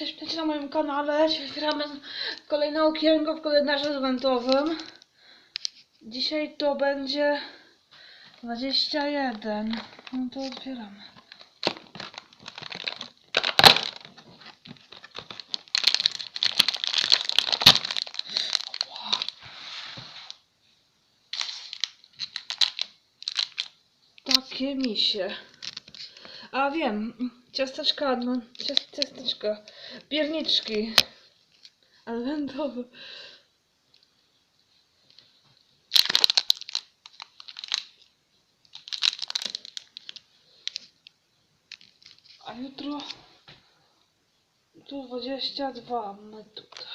Cześć, witajcie na moim kanale. Dzisiaj otwieramy kolejne okienko w kalendarzu adwentowym. Dzisiaj to będzie 21. No to otwieramy. Takie misie. A wiem, ciasteczka, no, ciast, ciasteczka, pierniczki. Adwentowe. A jutro tu 22 mamy tutaj.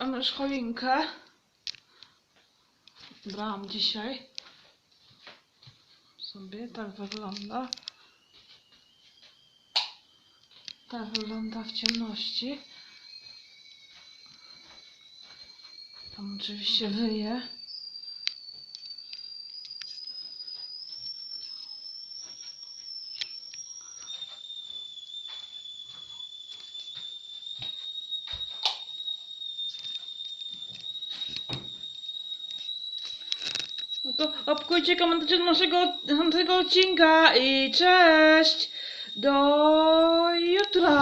A, masz choinkę? Brałam dzisiaj. Sobie tak wygląda. Tak wygląda w ciemności. Tam oczywiście wyje. To obkujcie komentarze do naszego, naszego odcinka i cześć! Do jutra!